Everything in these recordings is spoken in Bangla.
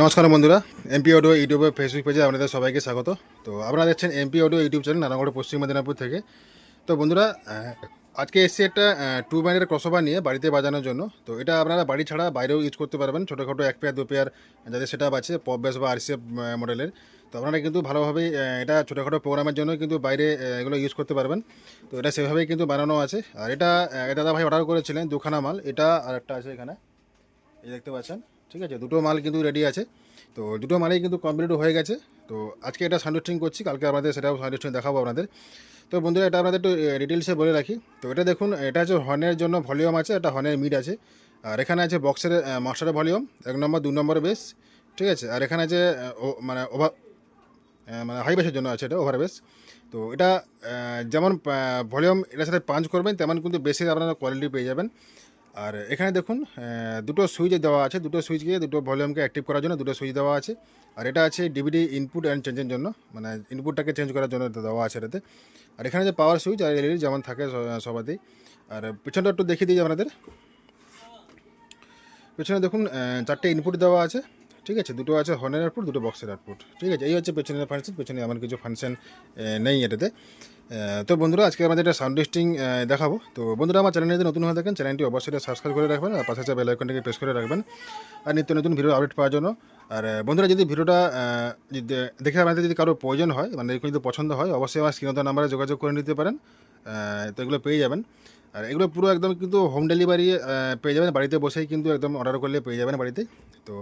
নমস্কার বন্ধুরা এমপি অডিও ইউটিউবে ফেসবুক পেজে আপনাদের সবাইকে স্বাগত। তো আপনারা দেখছেন MP audio YouTube channel Narayangarh Paschim Medinipur থেকে। তো বন্ধুরা আজকে এসছি একটা টু ব্যান্ডের ক্রসওভার নিয়ে বাড়িতে বাজানোর জন্য। তো এটা আপনারা বাড়ি ছাড়া বাইরেও ইউজ করতে পারবেন। ছোটোখাটো এক পেয়ার দু পেয়ার যাদের সেট আছে পপ বেস বা আরসিএফ মডেলের তো আপনারা কিন্তু ভালোভাবেই আহ, এটা ছোটোখাটো প্রোগ্রামের জন্য কিন্তু বাইরে এগুলো ইউজ করতে পারবেন। তো এটা সেভাবেই কিন্তু বানানো আছে। আর এটা দাদা ভাই অর্ডার করেছিলেন দুখানা মাল। এটা আর একটা আছে এখানে। এই দেখতে পাচ্ছেন? ঠিক আছে দুটো মাল কিন্তু রেডি আছে। তো দুটো মালেই কিন্তু কমপ্লিট হয়ে গেছে। তো আজকে এটা সানডেস্টিং করছি। কালকে আমাদের সেটাও সানডেস্টিং দেখাবো আপনাদের। তো বন্ধুরা, এটা আপনাদের একটু ডিটেলসে বলে রাখি। তো এটা দেখুন, এটা হচ্ছে হর্নের জন্য ভলিউম আছে, এটা হর্নের মিড আছে। আর এখানে আছে বক্সের মাস্টারের ভলিউম এক নম্বর, দু নম্বর বেস ঠিক আছে? আর এখানে আছে মানে ওভার মানে হাই বেসের জন্য আছে এটা ওভার বেস তো এটা যেমন ভলিউম এটার সাথে পাঞ্চ করবেন, তেমন কিন্তু বেসের আপনারা কোয়ালিটি পেয়ে যাবেন। আর এখানে দেখুন দুটো সুইচ দেওয়া আছে, দুটো সুইচকে দুটো ভলিউমকে অ্যাক্টিভ করার জন্য দুটো সুইচ দেওয়া আছে। আর এটা আছে ডিভিডি ইনপুট অ্যান্ড চেঞ্জের জন্য মানে ইনপুটটাকে চেঞ্জ করার জন্য দেওয়া আছে এটাতে। আর এখানে যে পাওয়ার সুইচ আর এলইডি যেমন থাকে সবাতেই। আর পিছনটা একটু দেখিয়ে দিই আপনাদের। পেছনে দেখুন চারটে ইনপুট দেওয়া আছে, ঠিক আছে? দুটো আছে হর্নের আউটপুট দুটো বক্সের আউটপুট ঠিক আছে? এই হচ্ছে পেছনের ফাংশন পেছনে এমন কিছু ফাংশন নেই এটাতে। তো বন্ধুরা, আজকে আমাদের একটা সাউন্ড টেস্টিং দেখাবো। তো বন্ধুরা, আমার চ্যানেলে যদি নতুন হয়ে থাকেন চ্যানেলটি অবশ্যই সাবস্ক্রাইব করে রাখবেন আর পাশে বেল আইকনটিকে প্রেস করে রাখবেন আর নিত্য নতুন ভিডিও আপডেট পাওয়ার জন্য। আর বন্ধুরা, যদি ভিডিওটা দেখে আমাদের যদি কারও প্রয়োজন হয় মানে যদি পছন্দ হয়, অবশ্যই আমার স্ক্রিনত নাম্বারে যোগাযোগ করে নিতে পারেন। তো এগুলো পেয়ে যাবেন। আর এগুলো পুরো একদম কিন্তু হোম ডেলিভারি পেয়ে যাবেন। বাড়িতে বসেই কিন্তু একদম অর্ডার করলে পেয়ে যাবেন বাড়িতে। তো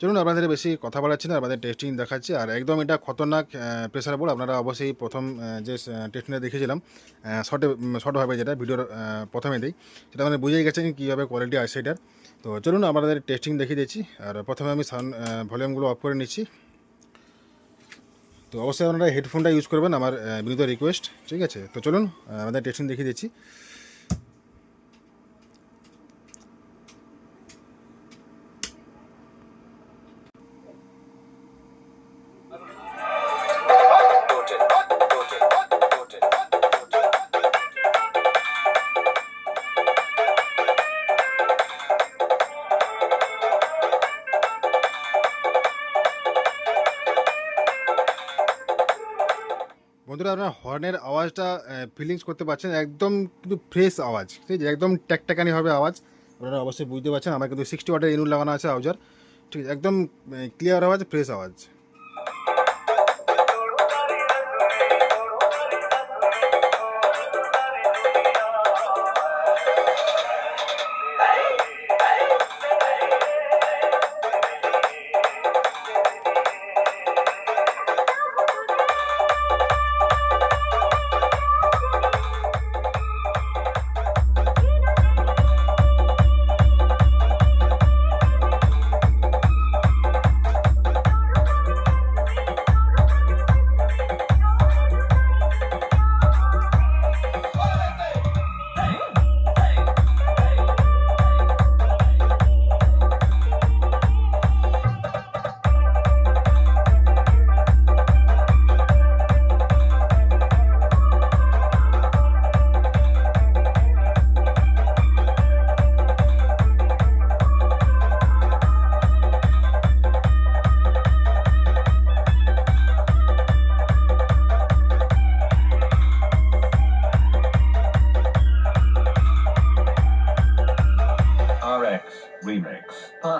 চলুন, আপনাদের বেশি কথা বলাচ্ছি না, আপনাদের টেস্টিং দেখাচ্ছি। আর একদম এটা খতরনাক প্রেসার বোর্ড আপনারা অবশ্যই প্রথম যে টেস্টিংটা দেখেছিলাম শর্টে শর্টভাবে যেটা ভিডিওর প্রথমে দিই। সেটা মানে বুঝেই গেছেন কীভাবে কোয়ালিটি আছে এটার। তো চলুন, আপনাদের টেস্টিং দেখিয়ে দিচ্ছি। আর প্রথমে আমি সাউন্ড ভলিউমগুলো অফ করে নিচ্ছি। তো অবশ্যই আপনারা হেডফোনটা ইউজ করবেন, আমার বিনীত রিকোয়েস্ট ঠিক আছে? তো চলুন আমাদের টেস্টিং দেখিয়ে দিচ্ছি। বন্ধুরা, আপনার হর্নের আওয়াজটা ফিলিংস করতে পারছেন, একদম কিন্তু ফ্রেশ আওয়াজ, ঠিক আছে? একদম ট্যাকট্যাকানি হবে আওয়াজ। আপনারা অবশ্যই বুঝতে পারছেন, আমার কিন্তু সিক্সটি ওয়াটের ইনুল লাগানো আছে আউজার ঠিক আছে? একদম ক্লিয়ার আওয়াজ ফ্রেশ আওয়াজ।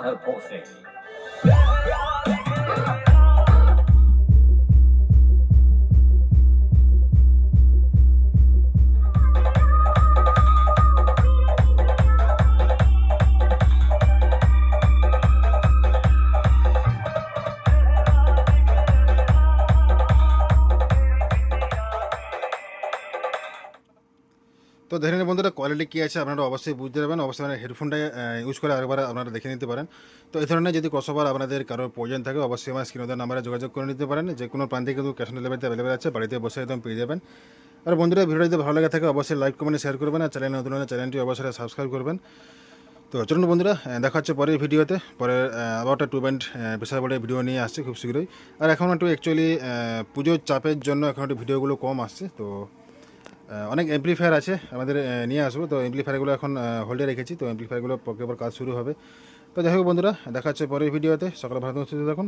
her portrait. তো দেখে নিন বন্ধুরা কোয়ালিটি কী আছে আপনারা অবশ্যই বুঝতে পারবেন। অবশ্যই আপনারা হেডফোনটা ইউজ করে আরেকবার আপনারা দেখে নিতে পারেন। তো এই ধরনের যদি ক্রসওভার আপনাদের কারোর প্রয়োজন থাকে, অবশ্যই আমার স্ক্রিনের নাম্বারে যোগাযোগ করে নিতে পারেন। যে কোনো প্রান্তে কিন্তু ক্যাশ অন ডেলিভারিতে অ্যাভেলেবেল আছে, বাড়িতে বসে একদম পেয়ে যাবেন। আর বন্ধুরা ভিডিও যদি ভালো লাগে থাকে, অবশ্যই লাইক কমেন্ট শেয়ার করবেন আর চ্যানেল নতুন চ্যানেলটি অবশ্যই সাবস্ক্রাইব করবেন। তো চলুন বন্ধুরা দেখা হচ্ছে পরের ভিডিওতে। পরে আবার একটা টু ব্যান্ড প্রেসার বোর্ডের ভিডিও নিয়ে আসছে খুব শীঘ্রই। আর এখন একটু অ্যাকচুয়ালি পুজোর চাপের জন্য এখন একটু ভিডিওগুলো কম আসছে, তো অনেক এমপ্লিফায়ার আছে আমাদের নিয়ে আসব। তো এমপ্লিফায়ারগুলো এখন হোল্ডে রেখেছি। তো এমপ্লিফায়ারগুলো পর কাজ শুরু হবে। তো যাই হোক বন্ধুরা, দেখা হচ্ছে পরের ভিডিওতে সকালে ভালো বা থাকুন।